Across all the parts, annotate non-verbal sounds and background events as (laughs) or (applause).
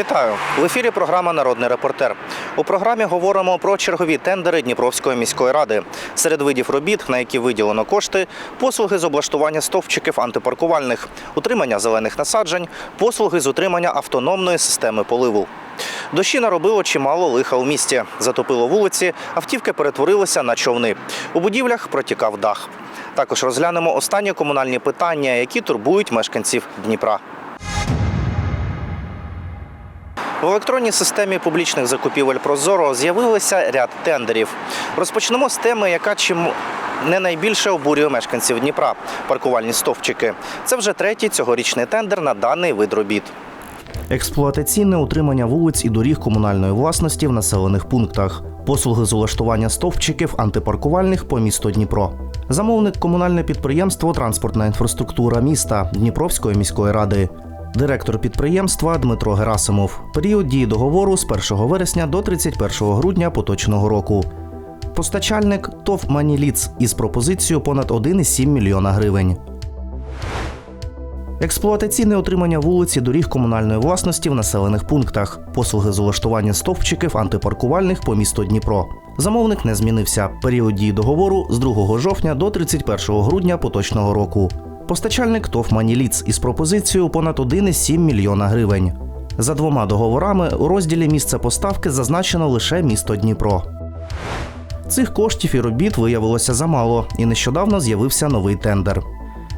Вітаю в ефірі. Програма Народний репортер. У програмі говоримо про чергові тендери Дніпровської міської ради. Серед видів робіт, на які виділено кошти, послуги з облаштування стовпчиків антипаркувальних, утримання зелених насаджень, послуги з утримання автономної системи поливу. Дощі наробило чимало лиха у місті. Затопило вулиці, автівки перетворилися на човни. У будівлях протікав дах. Також розглянемо останні комунальні питання, які турбують мешканців Дніпра. В електронній системі публічних закупівель Прозоро з'явилося ряд тендерів. Розпочнемо з теми, яка чим не найбільше обурює мешканців Дніпра паркувальні стовпчики. Це вже третій цьогорічний тендер на даний вид робіт. Експлуатаційне утримання вулиць і доріг комунальної власності в населених пунктах, послуги з улаштування стовпчиків антипаркувальних по місту Дніпро. Замовник комунальне підприємство Транспортна інфраструктура міста Дніпровської міської ради. Директор підприємства Дмитро Герасимов. Період дії договору з 1 вересня до 31 грудня поточного року. Постачальник ТОВ Маніліц із пропозицією понад 1,7 мільйона гривень. Експлуатаційне отримання вулиці доріг комунальної власності в населених пунктах, послуги з улаштування стовпчиків антипаркувальних по місту Дніпро. Замовник не змінився. Період дії договору з 2 жовтня до 31 грудня поточного року. Постачальник ТОВ Маніліц із пропозицією понад 1,7 мільйона гривень. За двома договорами у розділі місце поставки зазначено лише місто Дніпро. Цих коштів і робіт виявилося замало, і нещодавно з'явився новий тендер.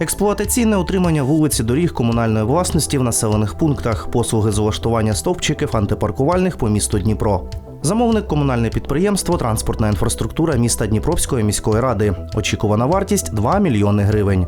Експлуатаційне утримання вулиці доріг комунальної власності в населених пунктах, послуги з улаштування стовпчиків антипаркувальних по місту Дніпро. Замовник комунальне підприємство Транспортна інфраструктура міста Дніпровської міської ради. Очікувана вартість 2 мільйони гривень.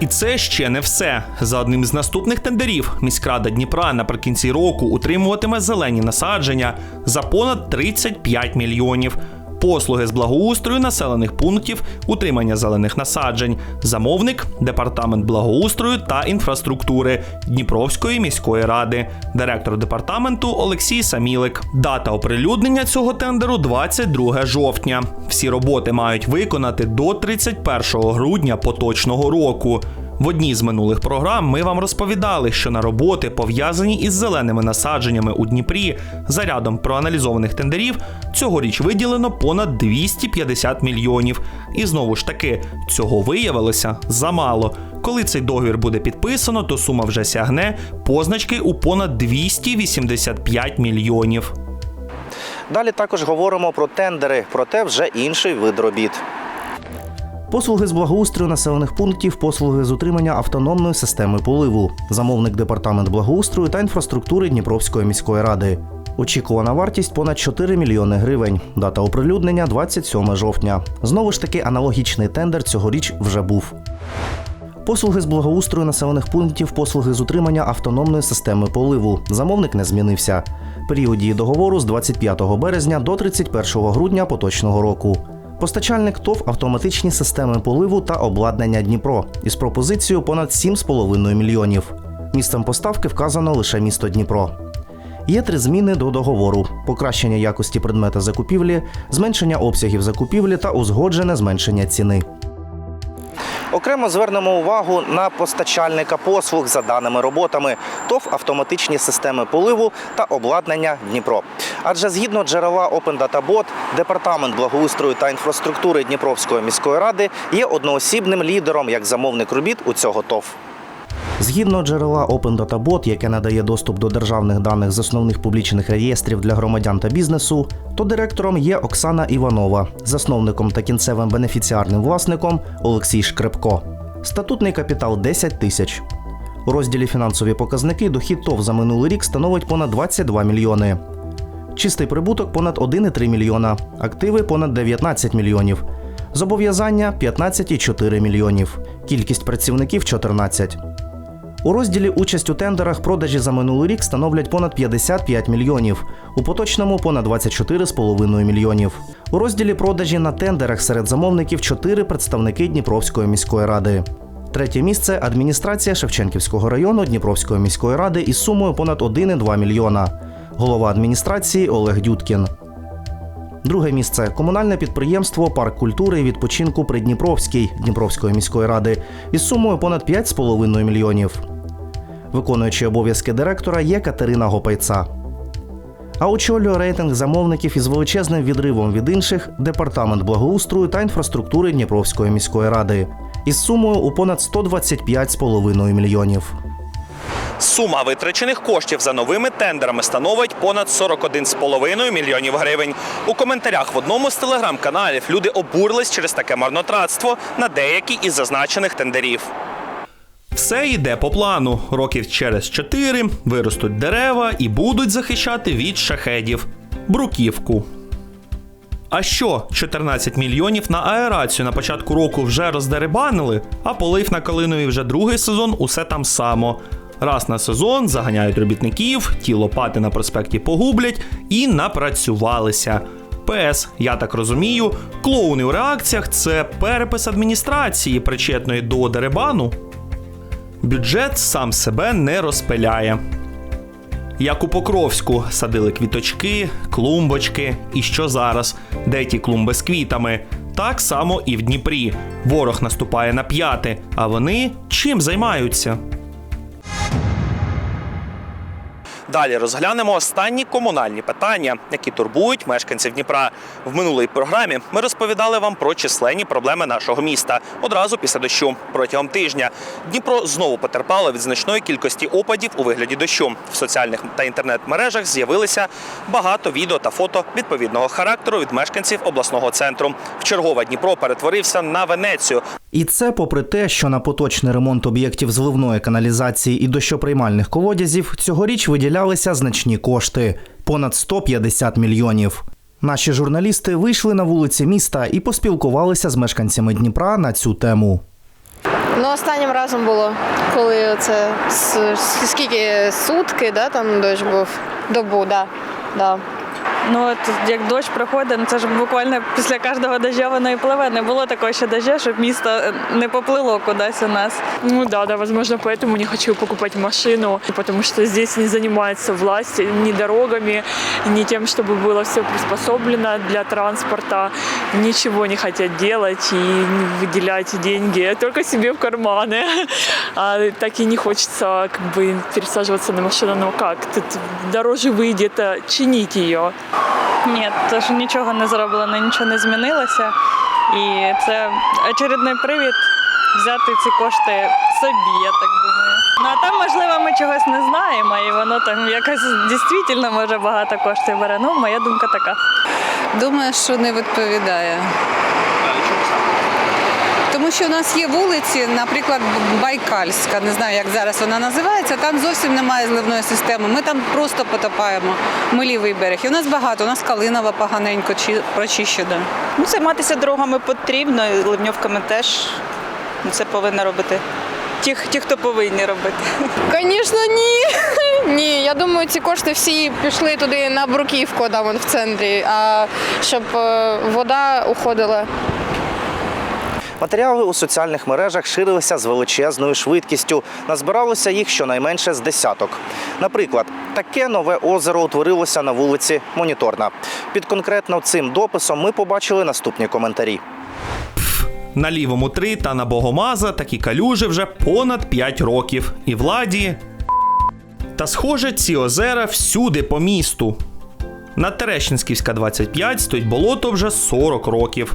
І це ще не все. За одним з наступних тендерів міськрада Дніпра наприкінці року утримуватиме зелені насадження за понад 35 мільйонів. Послуги з благоустрою населених пунктів, утримання зелених насаджень, замовник департамент благоустрою та інфраструктури Дніпровської міської ради, директор департаменту Олексій Самілик. Дата оприлюднення цього тендеру 22 жовтня. Всі роботи мають виконати до 31 грудня поточного року. В одній з минулих програм ми вам розповідали, що на роботи, пов'язані із зеленими насадженнями у Дніпрі, за рядом проаналізованих тендерів, цьогоріч виділено понад 250 мільйонів. І знову ж таки, цього виявилося замало. Коли цей договір буде підписано, то сума вже сягне позначки у понад 285 мільйонів. Далі також говоримо про тендери, проте вже інший вид робіт. Послуги з благоустрою населених пунктів, послуги з утримання автономної системи поливу, замовник департамент благоустрою та інфраструктури Дніпровської міської ради. Очікувана вартість понад 4 мільйони гривень. Дата оприлюднення 27 жовтня. Знову ж таки, аналогічний тендер цьогоріч вже був. Послуги з благоустрою населених пунктів, послуги з утримання автономної системи поливу. Замовник не змінився. Період дії договору з 25 березня до 31 грудня поточного року. Постачальник ТОВ автоматичні системи поливу та обладнання Дніпро із пропозицією понад 7,5 мільйонів. Місцем поставки вказано лише місто Дніпро. Є три зміни до договору: покращення якості предмета закупівлі, зменшення обсягів закупівлі та узгоджене зменшення ціни. Окремо звернемо увагу на постачальника послуг за даними роботами ТОВ автоматичні системи поливу та обладнання Дніпро. Адже згідно джерела Open Data Bot, департамент благоустрою та інфраструктури Дніпровської міської ради є одноосібним лідером як замовник робіт у цього ТОВ. Згідно джерела Open Data Bot, яке надає доступ до державних даних з основних публічних реєстрів для громадян та бізнесу, то директором є Оксана Іванова, засновником та кінцевим бенефіціарним власником Олексій Шкрепко. Статутний капітал 10 тисяч. У розділі фінансові показники дохід ТОВ за минулий рік становить понад 22 мільйони. Чистий прибуток понад 1,3 мільйона, активи понад 19 мільйонів. Зобов'язання 15,4 мільйонів. Кількість працівників 14. У розділі участь у тендерах продажі за минулий рік становлять понад 55 мільйонів, у поточному понад 24,5 мільйонів. У розділі продажі на тендерах серед замовників 4 представники Дніпровської міської ради. Третє місце адміністрація Шевченківського району Дніпровської міської ради із сумою понад 1,2 мільйона. Голова адміністрації Олег Дюткін. Друге місце комунальне підприємство Парк культури і відпочинку Придніпровський Дніпровської міської ради із сумою понад 5,5 мільйонів. Виконуючи обов'язки директора є Катерина Гопайца. А очолює рейтинг замовників із величезним відривом від інших департамент благоустрою та інфраструктури Дніпровської міської ради із сумою у понад 125,5 мільйонів. Сума витрачених коштів за новими тендерами становить понад 41,5 мільйонів гривень. У коментарях в одному з телеграм-каналів люди обурились через таке марнотратство на деякі із зазначених тендерів. Все йде по плану. Років через чотири виростуть дерева і будуть захищати від шахедів бруківку. А що, 14 мільйонів на аерацію на початку року вже роздеребанили, а полив на Калинові вже другий сезон усе там само. Раз на сезон заганяють робітників, ті лопати на проспекті погублять і напрацювалися. ПС, я так розумію, клоуни у реакціях це перепис адміністрації, причетної до деребану. Бюджет сам себе не розпиляє. Як у Покровську садили квіточки, клумбочки. І що зараз? Де ті клумби з квітами? Так само і в Дніпрі. Ворог наступає на п'яти, а вони чим займаються? Далі розглянемо останні комунальні питання, які турбують мешканців Дніпра. В минулій програмі ми розповідали вам про численні проблеми нашого міста одразу після дощу. Протягом тижня Дніпро знову потерпало від значної кількості опадів у вигляді дощу. В соціальних та інтернет-мережах з'явилися багато відео та фото відповідного характеру від мешканців обласного центру. Вчергове Дніпро перетворився на Венецію. І це попри те, що на поточний ремонт об'єктів зливної каналізації і дощоприймальних колодязів цьогоріч виділялися значні кошти понад 150 мільйонів. Наші журналісти вийшли на вулиці міста і поспілкувалися з мешканцями Дніпра на цю тему. Ну, останнім разом було, коли це скільки сутки, да, там дощ був, добу, да. да. Ну от як дощ проходить, ну це ж буквально після кожного дождя воно і пливе. Не було такого ще дождя, щоб місто е, не поплило кудись у нас. Ну да, да, возможно, поэтому не хочу покупать машину, потому что здесь не занимается власть ни дорогами, ни тем, чтобы было все приспособлено для транспорта. Ничего не хотят делать и не выделять деньги (laughs) только себе в карманы. (laughs) А так и не хочется как бы пересаживаться на машину. Ну как, тут дороже выйдет а, чинить ее. Ні, тож нічого не зроблено, нічого не змінилося. І це очередний привід взяти ці кошти собі, я так думаю. Ну а там, можливо, ми чогось не знаємо, і воно там якось дійсно може багато коштів бере. Ну, моя думка така. Думаю, що не відповідає. Тому що у нас є вулиці, наприклад, Байкальська, не знаю, як зараз вона називається, там зовсім немає зливної системи. Ми там просто потопаємо. Ми лівий берег. І у нас багато, у нас Калинова поганенько чи- прочищена. Ну, займатися дорогами потрібно, і ливньовками теж Ну, це повинні робити. Ті, ті, хто повинні робити. Звісно, ні. (laughs) Ні, я думаю, ці кошти всі пішли туди на бруківку, там в центрі, а щоб е, вода уходила. Матеріали у соціальних мережах ширилися з величезною швидкістю. Назбиралося їх щонайменше з десяток. Наприклад, таке нове озеро утворилося на вулиці Моніторна. Під конкретно цим дописом ми побачили наступні коментарі. На лівому 3 та на Богомаза такі калюжі вже понад 5 років. І владі. Та схоже, ці озера всюди по місту. На Терещинськівська 25 стоїть болото вже 40 років.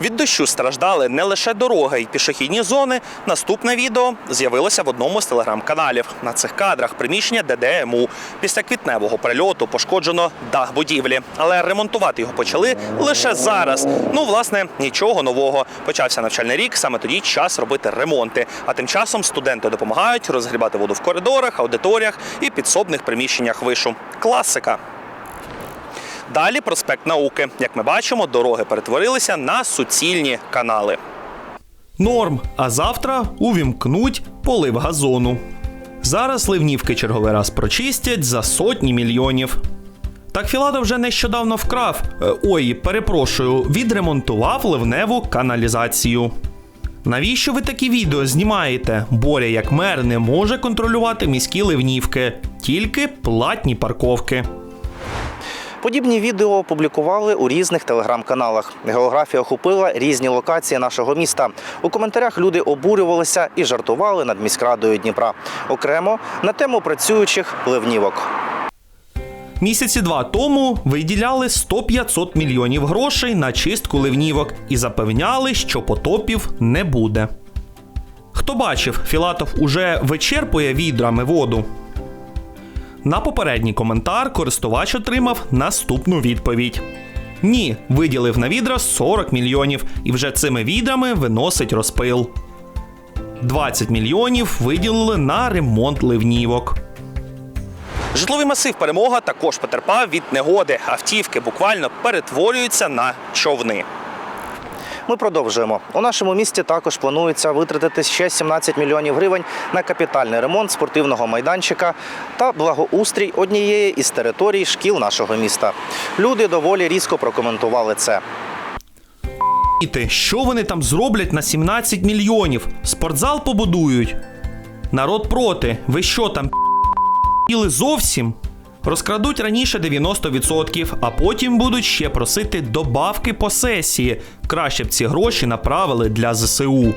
Від дощу страждали не лише дороги й пішохідні зони. Наступне відео з'явилося в одному з телеграм-каналів. На цих кадрах приміщення ДДМУ. Після квітневого прильоту пошкоджено дах будівлі, але ремонтувати його почали лише зараз. Ну, власне, нічого нового. Почався навчальний рік. Саме тоді час робити ремонти. А тим часом студенти допомагають розгрібати воду в коридорах, аудиторіях і підсобних приміщеннях вишу. Класика. Далі проспект науки. Як ми бачимо, дороги перетворилися на суцільні канали. Норм. А завтра увімкнуть полив газону. Зараз ливнівки черговий раз прочистять за сотні мільйонів. Так Філада вже нещодавно вкрав. е, Ой, перепрошую, відремонтував ливневу каналізацію. Навіщо ви такі відео знімаєте? Боря, як мер, не може контролювати міські ливнівки, тільки платні парковки. Подібні відео опублікували у різних телеграм-каналах. Географія охопила різні локації нашого міста. У коментарях люди обурювалися і жартували над міськрадою Дніпра. Окремо на тему працюючих ливнівок. Місяці два тому виділяли 100-500 мільйонів грошей на чистку ливнівок і запевняли, що потопів не буде. Хто бачив, Філатов уже вичерпує відрами воду. На попередній коментар користувач отримав наступну відповідь. Ні, виділив на відра 40 мільйонів і вже цими відрами виносить розпил. 20 мільйонів виділили на ремонт ливнівок. Житловий масив перемога також потерпав від негоди. Автівки буквально перетворюються на човни. Ми продовжуємо. У нашому місті також планується витратити ще 17 мільйонів гривень на капітальний ремонт спортивного майданчика та благоустрій однієї із територій шкіл нашого міста. Люди доволі різко прокоментували це. Що вони там зроблять на 17 мільйонів? Спортзал побудують. Народ проти. Ви що там зовсім? Розкрадуть раніше 90%, а потім будуть ще просити добавки по сесії. Краще б ці гроші направили для ЗСУ.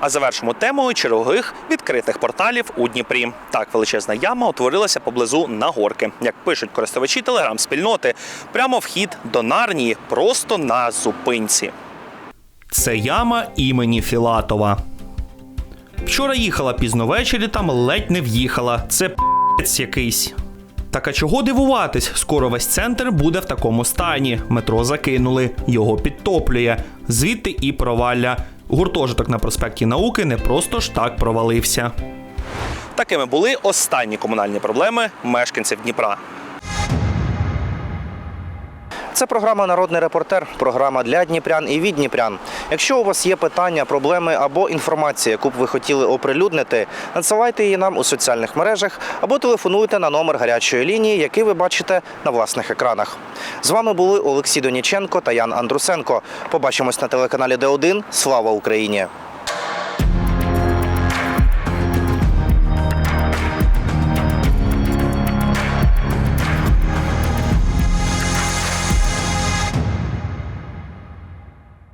А завершимо темою чергових відкритих порталів у Дніпрі. Так, величезна яма утворилася поблизу Нагорки. Як пишуть користувачі телеграм-спільноти, прямо вхід до Нарнії просто на зупинці. Це яма імені Філатова. Вчора їхала пізно ввечері, там ледь не в'їхала. Це п***ць якийсь. Так а чого дивуватись? Скоро весь центр буде в такому стані. Метро закинули, його підтоплює. Звідти і провалля. Гуртожиток на проспекті науки не просто ж так провалився. Такими були останні комунальні проблеми мешканців Дніпра. Це програма Народний репортер, програма для дніпрян і від дніпрян. Якщо у вас є питання, проблеми або інформація, яку б ви хотіли оприлюднити, надсилайте її нам у соціальних мережах або телефонуйте на номер гарячої лінії, який ви бачите на власних екранах. З вами були Олексій Доніченко та Ян Андрусенко. Побачимось на телеканалі Д1. Слава Україні!